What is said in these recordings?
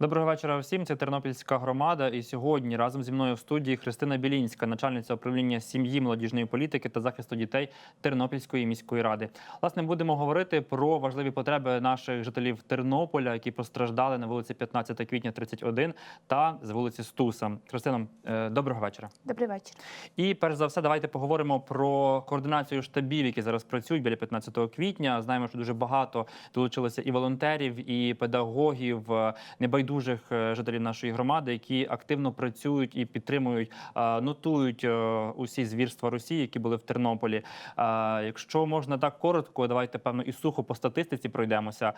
Доброго вечора всім. Це Тернопільська громада. І сьогодні разом зі мною в студії Христина Білінська, начальниця управління сім'ї, молодіжної політики та захисту дітей Тернопільської міської ради. Власне, будемо говорити про важливі потреби наших жителів Тернополя, які постраждали на вулиці 15 квітня 31 та з вулиці Стуса. Христина, е, доброго вечора. Добрий вечір. І перш за все, давайте поговоримо про координацію штабів, які зараз працюють біля 15 квітня. Знаємо, що дуже багато долучилося і волонтерів, і педагогів, е, небайдужих е, жителів нашої громади, які активно працюють і підтримують, е, нотують е, усі звірства Росії, які були в Тернополі. Якщо можна так коротко, давайте певно і сухо по статистиці пройдемося.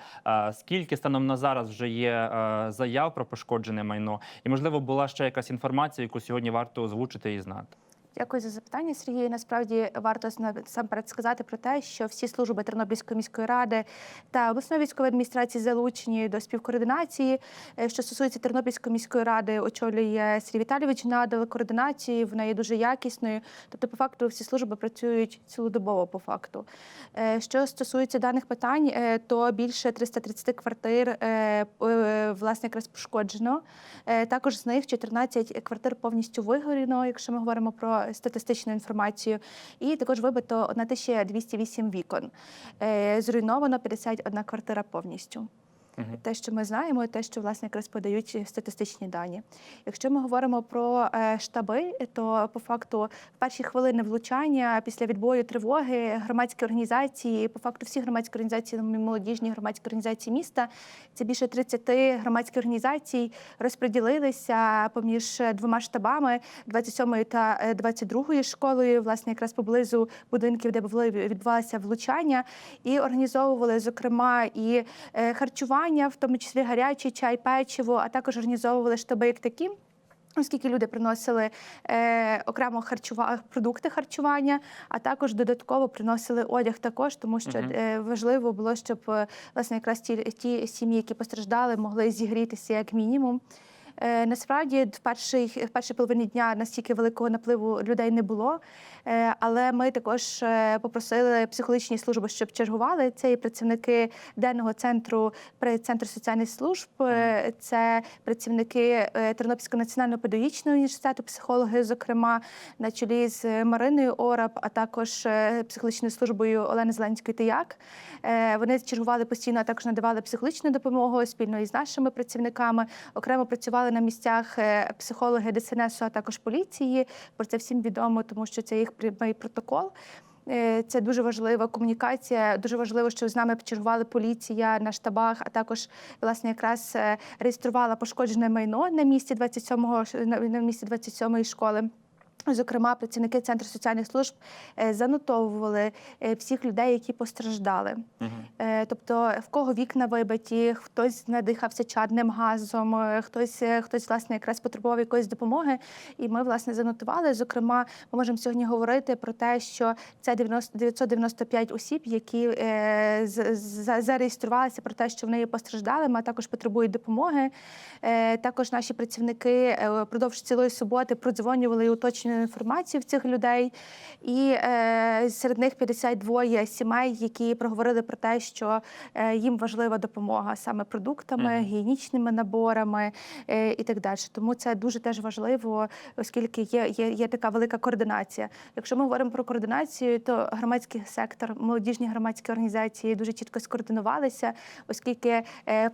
Скільки станом на зараз вже є заяв про пошкоджене майно, і можливо була ще якась інформація, яку сьогодні варто озвучити і знати. Дякую за запитання, Сергій. Насправді варто насамперед сказати про те, що всі служби Тернопільської міської ради та обласної військової адміністрації залучені до співкоординації. Е, Що стосується Тернопільської міської ради, очолює Сергій Віталійович надали координації. Вона є дуже якісною. Тобто, по факту, всі служби працюють цілодобово. По факту, Е, що стосується даних питань, е, то більше 330 квартир власне якраз пошкоджено. Також з них 14 квартир повністю вигорено, якщо ми говоримо про статистичну інформацію. І також вибито 1208 вікон. Е, Зруйновано 51 квартира повністю. Мгм. Те, що ми знаємо, і те, що власне якраз подають статистичні дані. Якщо ми говоримо про е, штаби, то по факту в перші хвилини влучання після відбою тривоги громадські організації, по факту всі громадські організації, молодіжні громадські організації міста, це більше 30 громадських організацій розподілилися поміж двома штабами 27 та е, 22 школою, власне, якраз поблизу будинків, де були відбувалося влучання, і організовували зокрема і е, харчування, в тому числі гарячий чай, печиво, а також організовували штаби як такі. Оскільки люди приносили е, окремо харчува... продукти харчування, а також додатково приносили одяг також, тому що е, важливо було, щоб е, власне якраз ті, ті сім'ї, які постраждали, могли зігрітися як мінімум. Е, насправді, в першій, в першій половині дня настільки великого напливу людей не було, е, але ми також е, попросили психологічні служби, щоб чергували. Це і працівники денного центру при центру соціальних служб, це працівники Тернопільського національного педагогічного університету, психологи, зокрема, на чолі з Мариною Ораб, а також психологічною службою Олени Зеленської Тияк. Вони чергували постійно, а також надавали психологічну допомогу спільно із нашими працівниками. Окремо працювали на місцях е, психологи ДСНС, а також поліції. Про це всім відомо, тому що це їх прямий протокол. Е, Це дуже важлива комунікація. Дуже важливо, що з нами чергували поліція на штабах, а також власне якраз е, реєструвала пошкоджене майно на місці 27-го ш- на на місці 27-ї школи. Зокрема, працівники центру соціальних служб е, занотовували е, всіх людей, які постраждали. Е, Тобто, в кого вікна вибиті, хтось надихався чадним газом, хтось, хтось власне якраз потребував якоїсь допомоги. І ми власне занотували. Зокрема, ми можемо сьогодні говорити про те, що це 90 995 осіб, які зареєструвалися про те, що вони є постраждалими, а також потребують допомоги. Також наші працівники впродовж цілої суботи продзвонювали і уточнювали інформацію в цих людей. І е, серед них 52 сімей, які проговорили про те, що е, їм важлива допомога саме продуктами, гігієнічними наборами е, і так далі. Тому це дуже теж важливо, оскільки є, є, є така велика координація. Якщо ми говоримо про координацію, то громадський сектор, молодіжні громадські організації дуже чітко скоординувалися, оскільки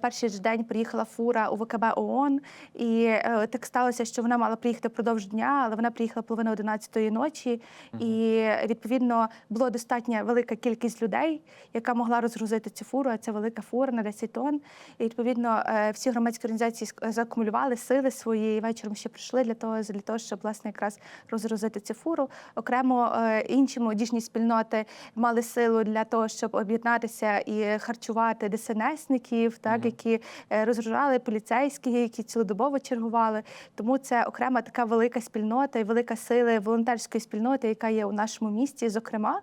перший ж день приїхала фура у ВКБ ООН, і так сталося, що вона мала приїхати впродовж дня, але вона приїхала половина 11 ночі, і відповідно було достатньо велика кількість людей, яка могла розгрузити цю фуру. А це велика фура на 10 тонн. І відповідно е, всі громадські організації заакумулювали сили свої і вечором ще прийшли для того, для того, щоб власне якраз розгрузити цю фуру. Окремо е, інші молодіжні спільноти мали силу для того, щоб об'єднатися і харчувати ДСНСників, так які е, розгружали поліцейські, які цілодобово чергували. Тому це окрема така велика спільнота і велика сила волонтерської спільноти, яка є у нашому місті, зокрема.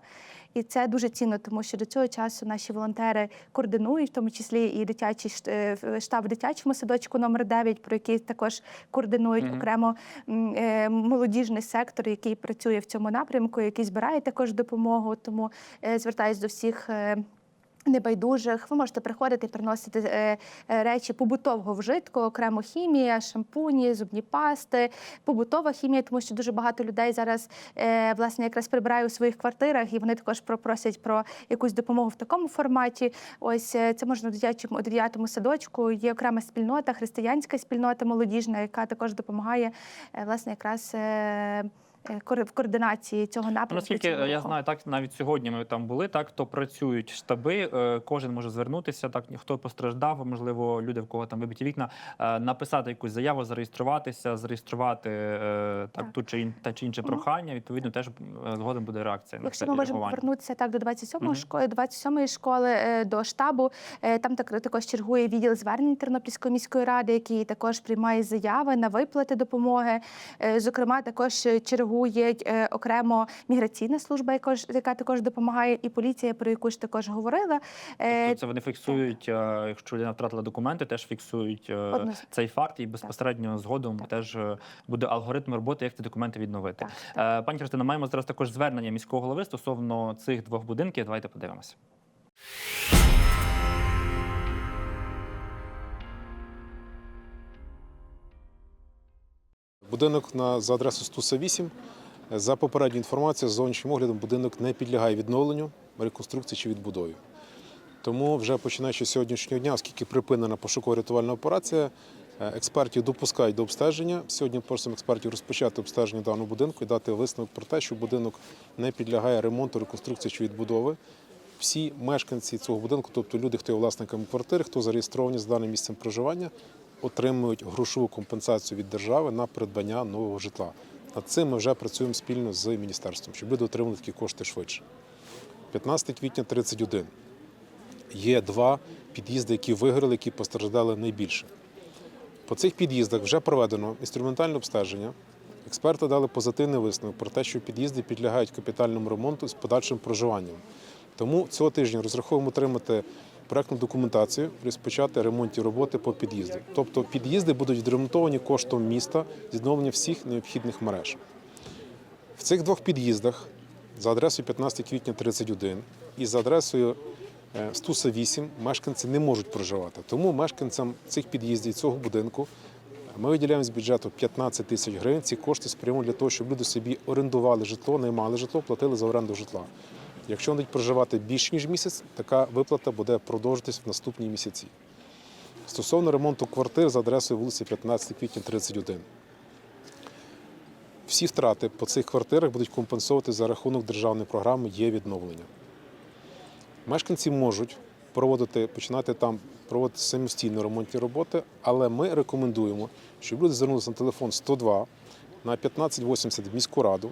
І це дуже цінно, тому що до цього часу наші волонтери координують, в тому числі і дитячий е, штаб в дитячому садочку номер 9, про який також координують Мгм. окремо е, молодіжний сектор, який працює в цьому напрямку, який збирає також допомогу. Тому е, звертаюсь до всіх. Небайдужих, ви можете приходити і приносити е, е, речі побутового вжитку, окремо хімія, шампуні, зубні пасти, побутова хімія, тому що дуже багато людей зараз е, власне якраз прибирає у своїх квартирах, і вони також пропросять про якусь допомогу в такому форматі. Ось це можна в дитячому у дев'ятому садочку. Є окрема спільнота, християнська спільнота молодіжна, яка також допомагає власне якраз. Е, В координації цього Ну, напрямку. Наскільки цього я знаю, так навіть сьогодні ми там були, так то працюють штаби. е, Кожен може звернутися, так хто постраждав, можливо, люди, в кого там вибиті вікна, е, написати якусь заяву, зареєструватися, зареєструвати так, Так. ту чи ін- те чи інше прохання. Відповідно, теж згодом буде реакція на Якщо це ми можемо повернутися так до 27 Мгм. школи, 27-ї школи до штабу, там так також чергує відділ звернень Тернопільської міської ради, який також приймає заяви на виплати допомоги. Зокрема, також чергує е, окремо міграційна служба, яка яка також допомагає, і поліція, про яку ж також говорила. Е, Тобто це вони фіксують, е, якщо людина втратила документи, теж фіксують Однозначно. цей факт, і безпосередньо згодом теж е, буде алгоритм роботи, як ці документи відновити. Так, Пані Христина, маємо зараз також звернення міського голови стосовно цих двох будинків. Давайте подивимося. Будинок на за адресою Стуса 8. За попередньою інформацією, з зовнішнім оглядом будинок не підлягає відновленню, реконструкції чи відбудові. Тому вже починаючи з сьогоднішнього дня, оскільки припинена пошуково-рятувальна операція, е, експертів допускають до обстеження. Сьогодні просимо експертів розпочати обстеження даного будинку і дати висновок про те, що будинок не підлягає ремонту, реконструкції чи відбудови. Всі мешканці цього будинку, тобто люди, хто є власниками квартири, хто зареєстровані з даним місцем проживання, отримують грошову компенсацію від держави на придбання нового житла. Над цим ми вже працюємо спільно з міністерством, щоб люди отримали такі кошти швидше. 15 квітня 31. Є два під'їзди, які вигорали, які постраждали найбільше. По цих під'їздах вже проведено інструментальне обстеження. Експерти дали позитивний висновок про те, що під'їзди підлягають капітальному ремонту з подальшим проживанням. Тому цього тижня розраховуємо отримати проектну документацію, розпочати ремонтні роботи по під'їзду. Тобто під'їзди будуть відремонтовані коштом міста з відновлення всіх необхідних мереж. В цих двох під'їздах за адресою 15 квітня 31 і за адресою е, Стуса 8 мешканці не можуть проживати. Тому мешканцям цих під'їздів цього будинку ми виділяємо з бюджету 15 тисяч гривень. Ці кошти спрямуємо для того, щоб люди собі орендували житло, наймали житло, платили за оренду житла. Якщо вони проживати більше ніж місяць, така виплата буде продовжитись в наступні місяці. Стосовно ремонту квартир за адресою вулиці 15 квітня 31. Всі втрати по цих квартирах будуть компенсувати за рахунок державної програми є відновлення. Мешканці можуть проводити, починати там проводити самостійно ремонтні роботи, але ми рекомендуємо, щоб люди звернулися на телефон 102 на 1580 в міську раду.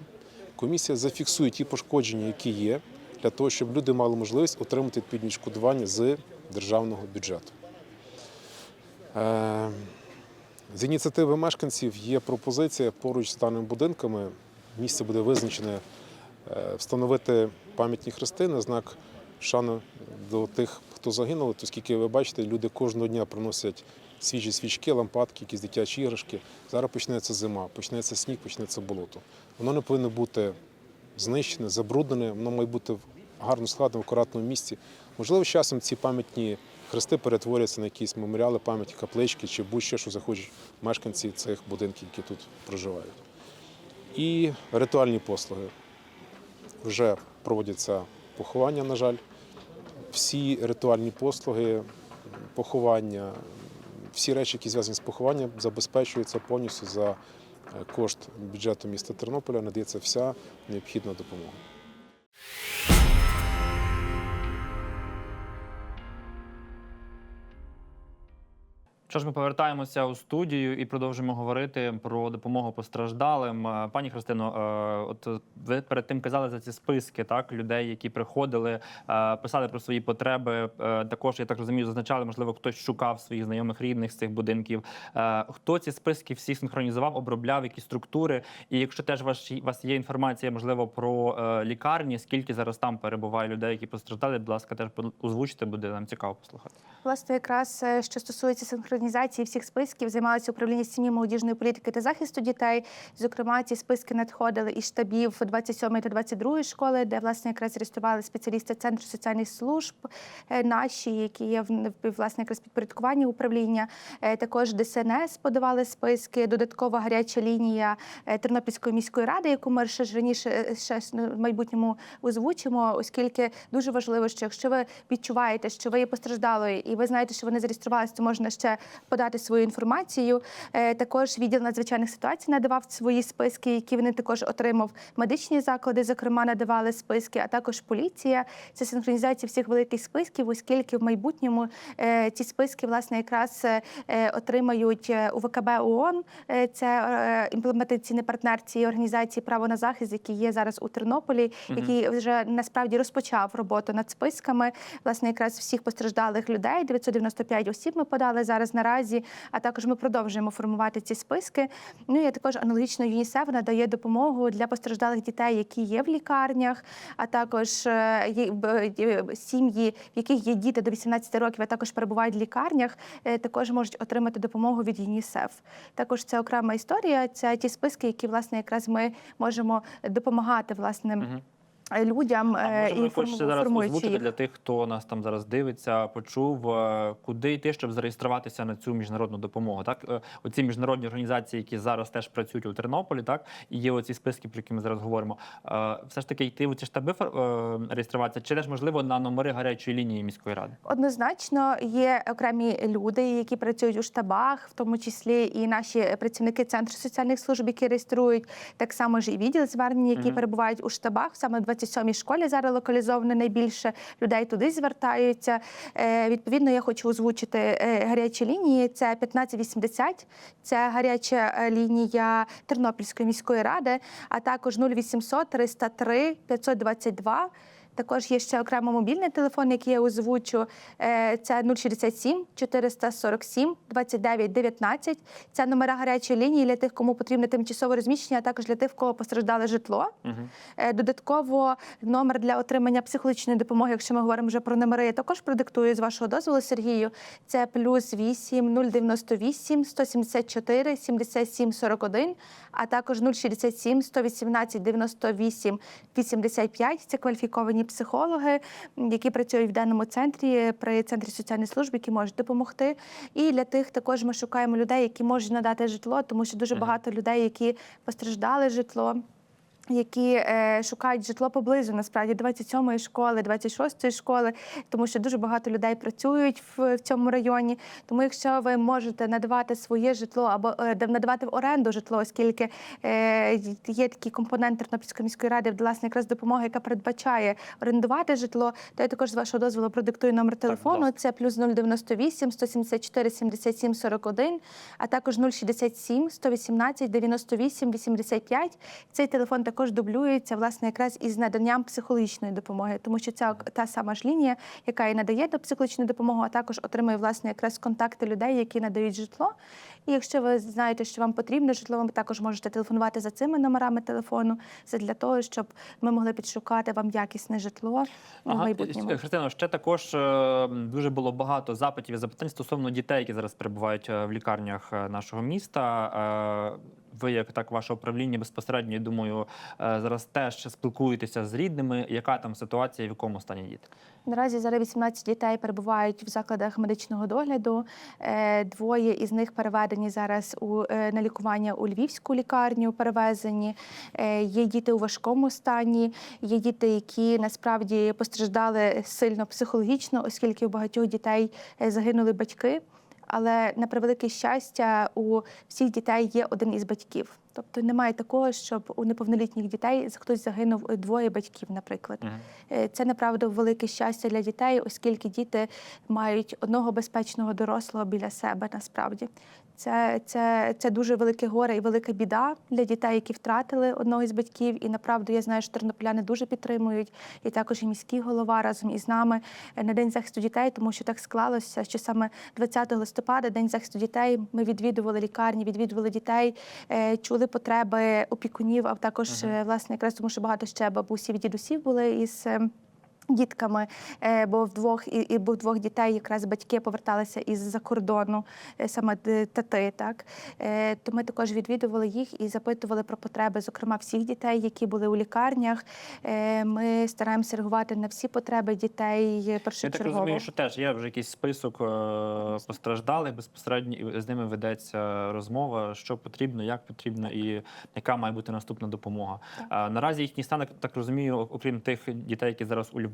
Комісія зафіксує ті пошкодження, які є, для того, щоб люди мали можливість отримати відповідні відшкодування з державного бюджету. Е, з ініціативи мешканців є пропозиція поруч з даними будинками. Місце буде визначене е, встановити пам'ятні хрести на знак шани до тих, хто загинув. Оскільки ви бачите, люди кожного дня приносять свіжі свічки, лампадки, якісь дитячі іграшки. Зараз почнеться зима, почнеться сніг, почнеться болото. Воно не повинно бути знищене, забруднене, воно має бути гарно складено в акуратному місці. Можливо, з часом ці пам'ятні хрести перетворяться на якісь меморіали, пам'яті, каплички чи будь-що, що захочуть мешканці цих будинків, які тут проживають. І ритуальні послуги. Вже проводяться поховання, на жаль. Всі ритуальні послуги, поховання, всі речі, які зв'язані з похованням, забезпечуються повністю за е, кошт бюджету міста Тернополя, надається вся необхідна допомога. Що ж, ми повертаємося у студію і продовжимо говорити про допомогу постраждалим. Е, Пані Христино, е, от ви перед тим казали за ці списки, так людей, які приходили, е, писали про свої потреби. Також я так розумію, зазначали, можливо, хтось шукав своїх знайомих рідних з цих будинків. Хто ці списки всі синхронізував, обробляв які структури? І якщо теж у вас є інформація, можливо, про лікарні, скільки зараз там перебуває людей, які постраждали, будь ласка, теж озвучте, буде нам цікаво послухати. Власне, якраз що стосується синхронізації організації всіх списків займалося управління сім'ї, молодіжної політики та захисту дітей. Зокрема, ці списки надходили із штабів 27 та 22 школи, де власне якраз реєстрували спеціалісти центру соціальних служб е, наші, які є власне якраз підпорядкуванні управління. Е, Також ДСНС подавали списки. Додаткова гаряча лінія е, Тернопільської міської ради, яку ми ще ж раніше ще в майбутньому озвучимо, оскільки дуже важливо, що якщо ви відчуваєте, що ви є постраждалою, і ви знаєте, що вони зареєструвалися, то можна ще подати свою інформацію. Е, Також відділ надзвичайних ситуацій надавав свої списки, які вони також отримав. Медичні заклади, зокрема, надавали списки, а також поліція. Це синхронізація всіх великих списків, оскільки в майбутньому е, ці списки власне якраз е, отримають УВКБ ООН. Це імплементаційний партнер цієї організації право на захист, який є зараз у Тернополі, який вже насправді розпочав роботу над списками. Власне, якраз всіх постраждалих людей 995 осіб ми подали зараз наразі. А також ми продовжуємо формувати ці списки. Ну і також аналогічно ЮНІСЕФ надає допомогу для постраждалих дітей, які є в лікарнях, а також е, сім'ї, в яких є діти до 18 років, а також перебувають в лікарнях, е, також можуть отримати допомогу від ЮНІСЕФ. Також це окрема історія. Це ті списки, які власне якраз ми можемо допомагати власне. Людям А е, може ви і хочете зараз формуючи озвучити їх. для тих, хто нас там зараз дивиться, почув, е, куди йти, щоб зареєструватися на цю міжнародну допомогу? Так, Е, оці міжнародні організації, які зараз теж працюють у Тернополі, так і є оці списки, про які ми зараз говоримо. Е, Все ж таки йти у ці штаби е, реєструватися, чи теж можливо на номери гарячої лінії міської ради? Однозначно є окремі люди, які працюють у штабах, в тому числі і наші працівники центру соціальних служб, які реєструють так само ж і відділ звернень, які Мгм. перебувають у штабах. Саме в 27-й школі зараз локалізовано найбільше людей туди звертаються. Е, Відповідно, я хочу озвучити е, гарячі лінії. Це 1580, це гаряча е, лінія Тернопільської міської ради, а також 0800 303 522. Також є ще окремо мобільний телефон, який я озвучу. Е, Це 067 447 29 19. Це номера гарячої лінії для тих, кому потрібне тимчасове розміщення, а також для тих, в кого постраждали житло. Угу. Додатково номер для отримання психологічної допомоги, якщо ми говоримо вже про номери, я також продиктую з вашого дозволу, Сергію. Це плюс 8 098 174 77 41, а також 067 118 98 85. Це кваліфіковані психологи, які працюють в даному центрі при центрі соціальної служби, які можуть допомогти. І для тих також ми шукаємо людей, які можуть надати житло, тому що дуже багато людей, які постраждали житло які е, шукають житло поблизу, насправді 27-ї школи, 26-ї школи, тому що дуже багато людей працюють в, в цьому районі. Тому, якщо ви можете надавати своє житло або е, надавати в оренду житло, оскільки е, є такий компонент Тернопільської міської ради, власне, якраз допомога, яка передбачає орендувати житло, то я також з вашого дозволу продиктую номер телефону. ласка. Це плюс 098 174 77 41, а також 067 118 98 85. Цей телефон також дублюється власне якраз із наданням психологічної допомоги, тому що ця та сама ж лінія, яка і надає до психологічну допомогу, а також отримує власне якраз контакти людей, які надають житло. І якщо ви знаєте, що вам потрібне житло, ви також можете телефонувати за цими номерами телефону, це для того, щоб ми могли підшукати вам якісне житло в майбутньому. Христина, ще також е, дуже було багато запитів і запитань стосовно дітей, які зараз перебувають е, в лікарнях е, нашого міста. Ви, як так, ваше управління безпосередньо, я думаю, е, зараз теж спілкуєтеся з рідними. Яка там ситуація, в якому стані діти? Наразі зараз 18 дітей перебувають в закладах медичного догляду. Е, Двоє із них переведені зараз у е, на лікування у львівську лікарню. Перевезені. Є діти у важкому стані. Є діти, які насправді постраждали сильно психологічно, оскільки у багатьох дітей загинули батьки. Але на превелике щастя, у всіх дітей є один із батьків. Тобто немає такого, щоб у неповнолітніх дітей хтось загинув е, двоє батьків, наприклад. Угу. Це направду велике щастя для дітей, оскільки діти мають одного безпечного дорослого біля себе. Насправді це, це, це дуже велике горе і велика біда для дітей, які втратили одного із батьків. І направду я знаю, що тернополяни дуже підтримують, і також і міський голова разом із нами е, на день захисту дітей, тому що так склалося, що саме 20 листопада, день захисту дітей, ми відвідували лікарні, відвідували дітей, е, чули потреби опікунів, а також е, власне якраз тому, що багато ще бабусів і дідусів були із. Дітками, е, бо в двох і, і бо двох дітей якраз батьки поверталися із-за кордону, е, саме тати. Так Е, то ми також відвідували їх і запитували про потреби, зокрема всіх дітей, які були у лікарнях. Ми стараємося реагувати на всі потреби дітей Я так першочергово. розумію, що теж є вже якийсь список постраждалих безпосередньо, і з ними ведеться розмова, що потрібно, як потрібно, і яка має бути наступна допомога. Е, Наразі їхній стан, так розумію, окрім тих дітей, які зараз у Львові,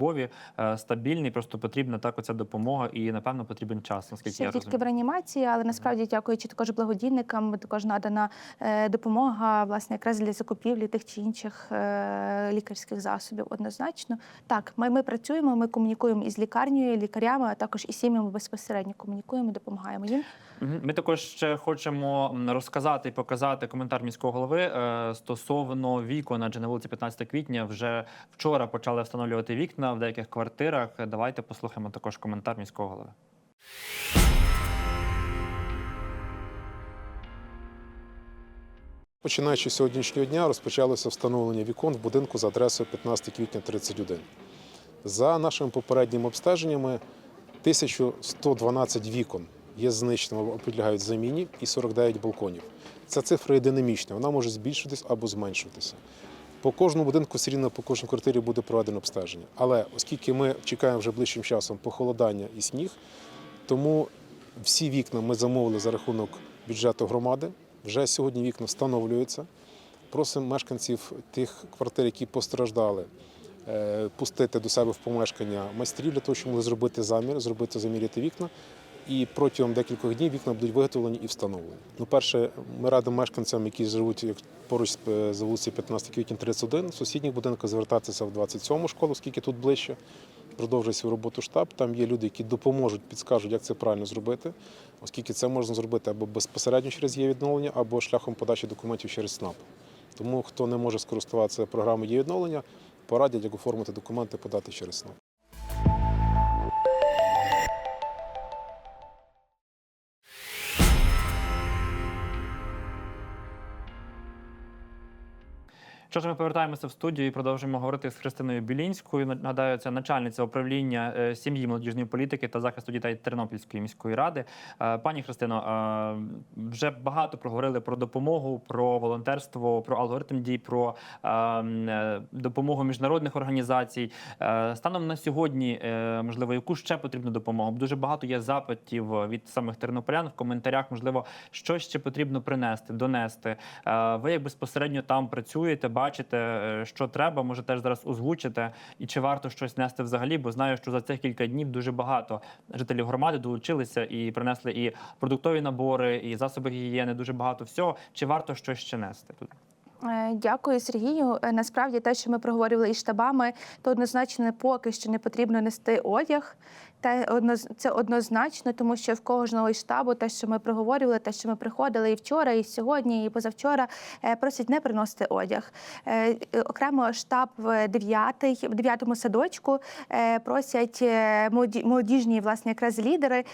е, стабільний. Просто потрібна так оця допомога, і напевно потрібен час. Наскільки Ще я дітки розумію. в реанімації, але насправді, дякуючи також благодійникам, також надана е, допомога власне якраз для закупівлі тих чи інших е, лікарських засобів. Однозначно, так, ми, ми працюємо, ми комунікуємо із лікарнею, лікарями, а також із сім'ями безпосередньо комунікуємо, допомагаємо їм. Ми також ще хочемо розказати і показати коментар міського голови стосовно вікон, адже на вулиці 15 квітня вже вчора почали встановлювати вікна в деяких квартирах. Давайте послухаємо також коментар міського голови. Починаючи з сьогоднішнього дня, розпочалося встановлення вікон в будинку за адресою 15 квітня 31. За нашими попередніми обстеженнями, 1112 вікон є знищеними або підлягають заміні і 49 балконів. Ця цифра є динамічна, вона може збільшитись або зменшуватися. По кожному будинку все рівно по кожній квартирі буде проведено обстеження. Але оскільки ми чекаємо вже ближчим часом похолодання і сніг, тому всі вікна ми замовили за рахунок бюджету громади. Вже сьогодні вікна встановлюються. Просимо мешканців тих квартир, які постраждали, е, пустити до себе в помешкання майстрів для того, щоб могли зробити замір, зробити заміряти вікна. І протягом декількох днів вікна будуть виготовлені і встановлені. Ну, перше, ми радимо мешканцям, які живуть поруч з е, вулиці 15 квітня 31, в сусідніх будинках звертатися в 27 школу, оскільки тут ближче. Продовжує свою роботу штаб. Там є люди, які допоможуть, підскажуть, як це правильно зробити, оскільки це можна зробити або безпосередньо через є відновлення, або шляхом подачі документів через СНАП. Тому хто не може скористуватися програмою є відновлення, порадять, як оформити документи, подати через СНАП. Що ж, ми повертаємося в студію і продовжуємо говорити з Христиною Білінською. Нагадаю, це начальниця управління е, сім'ї, молодіжної політики та захисту дітей Тернопільської міської ради. Е, Пані Христино, е, вже багато проговорили про допомогу, про волонтерство, про алгоритм дій, про допомогу міжнародних організацій. Станом на сьогодні, можливо, яку ще потрібну допомогу? Дуже багато є запитів від самих тернополян в коментарях. Можливо, що ще потрібно принести, донести. Ви як безпосередньо там працюєте, бачите, е, що треба, може теж зараз озвучите, і чи варто щось нести взагалі? Бо знаю, що за цих кілька днів дуже багато жителів громади долучилися і принесли і продуктові набори, і засоби гігієни, дуже багато всього. Чи варто щось ще нести тут? Е, Дякую, Сергію. Е, Насправді, те, що ми проговорювали із штабами, то однозначно поки що не потрібно нести одяг. Та одноз- це однозначно, тому що в кожного із штабу, те, що ми проговорювали, те, що ми приходили і вчора, і сьогодні, і позавчора, е, просять не приносити одяг. Е, е, Окремо штаб в 9, в 9 садочку просять молодіжні, власне, якраз лідери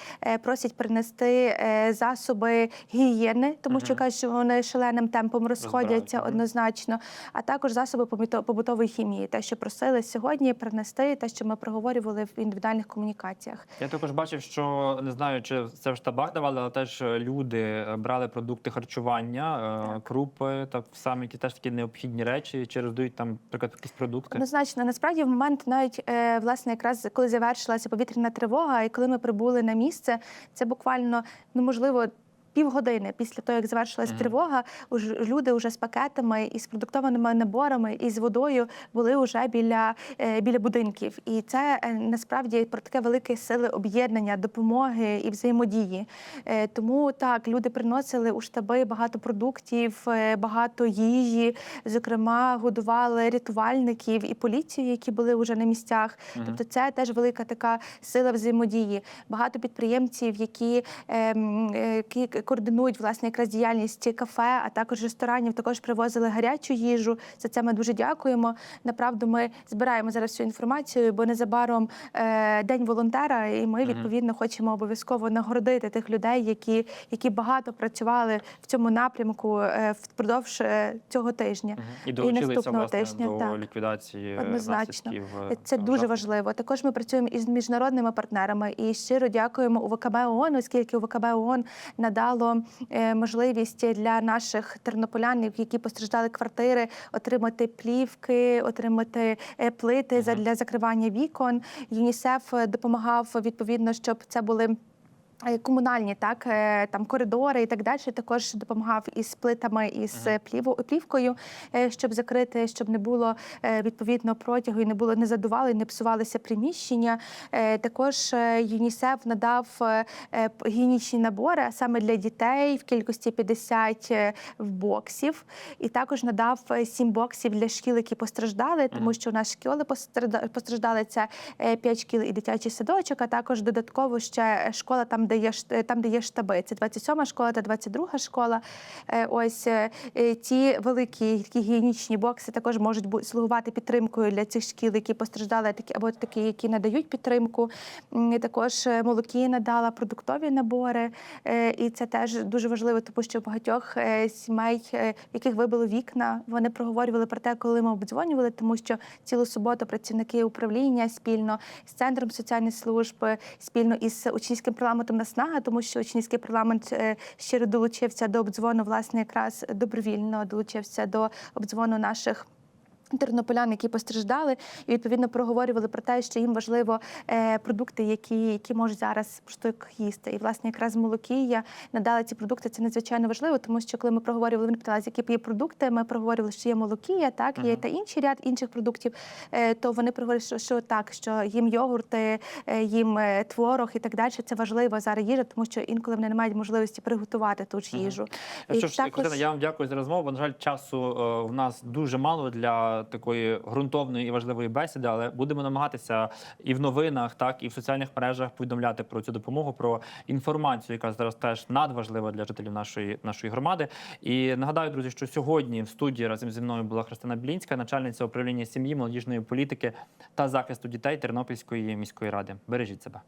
просять принести засоби гігієни, тому що кажуть, що вони шаленим темпом розходяться однозначно, а також засоби побуто- побутової хімії, те, що просили сьогодні принести, те, що ми проговорювали в індивідуальних комунікаціях. Я також бачив, що не знаю, чи це в штабах давали, але теж люди е, брали продукти харчування, е, Так. крупи, так саме які теж такі необхідні речі, чи роздають там, наприклад, якісь продукти. Однозначно, насправді в момент навіть е, власне, якраз коли завершилася повітряна тривога, і коли ми прибули на місце, це буквально ну можливо. Півгодини після того, як завершилась Мгм. тривога, уж люди вже з пакетами і з продуктованими наборами і з водою були вже біля, е, біля будинків. І це е, насправді про таке велике сили об'єднання, допомоги і взаємодії. Е, Тому так люди приносили у штаби багато продуктів, багато їжі. Зокрема, годували рятувальників і поліцію, які були вже на місцях. Мгм. Тобто, це теж велика така сила взаємодії. Багато підприємців, які, ем, е, які координують власне якраз діяльність кафе, а також ресторанів. Також привозили гарячу їжу. За це ми дуже дякуємо. Направду, ми збираємо зараз всю інформацію, бо незабаром е, день волонтера, і ми відповідно хочемо обов'язково нагородити тих людей, які, які багато працювали в цьому напрямку е, впродовж е, цього тижня. І долучилися наступного власне тижня, до так. ліквідації Однозначно. Це дуже жаху. важливо. Також ми працюємо із міжнародними партнерами і щиро дякуємо УВКБ ООН, оскільки УВКБ ООН надало е, можливість для наших тернополян, які постраждали квартири, отримати плівки, отримати е, плити для закривання вікон. ЮНІСЕФ е, допомагав відповідно, щоб це були. Е, Комунальні так е, там коридори і так далі також допомагав із плитами із е, пліву- плівкою, щоб закрити, щоб не було відповідно протягу і не було не задували, не псувалися приміщення. Також ЮНІСЕФ надав гігієнічні набори саме для дітей в кількості 50 е, в боксів, і також надав е, 7 боксів для шкіл, які постраждали, тому що у нас школи постражда- постраждали це 5 шкіл і дитячий садочок, а також додатково ще школа там, де є ш- там, де є штаби. Це 27 школа та 22 школа. Е, Ось е, е, великі такі гігієнічні бокси також можуть слугувати підтримкою для цих шкіл, які постраждали, такі або такі, які надають підтримку. Також молоки надала продуктові набори, і це теж дуже важливо, тому що багатьох сімей, яких вибило вікна, вони проговорювали про те, коли ми обдзвонювали, тому що цілу суботу працівники управління спільно з центром соціальних служб, спільно із учнівським парламентом наснага, тому що учнівський парламент е, щиро долучився до обдзвону, власне, якраз добровільно долучився до обдзвону наших. Тернополян, які постраждали, і відповідно проговорювали про те, що їм важливо е, продукти, які, які можуть зараз просто їсти. І власне якраз молокія надали ці продукти. Це надзвичайно важливо, тому що коли ми проговорювали, вони питали, які є продукти. Ми проговорювали, що є молокія, так є та інший ряд інших продуктів. Е, то вони проговорили, що, що так, що їм йогурти, е, їм творог і так далі. Це важливо зараз їжа, тому що інколи вони не мають можливості приготувати ту ж їжу. І Що ж, Катерина, я вам дякую за розмову. На жаль, часу в нас дуже мало для такої ґрунтовної і важливої бесіди, але будемо намагатися і в новинах, так і в соціальних мережах повідомляти про цю допомогу, про інформацію, яка зараз теж надважлива для жителів нашої нашої громади. І нагадаю, друзі, що сьогодні в студії разом зі мною була Христина Білінська, начальниця управління сім'ї, молодіжної політики та захисту дітей Тернопільської міської ради. Бережіть себе.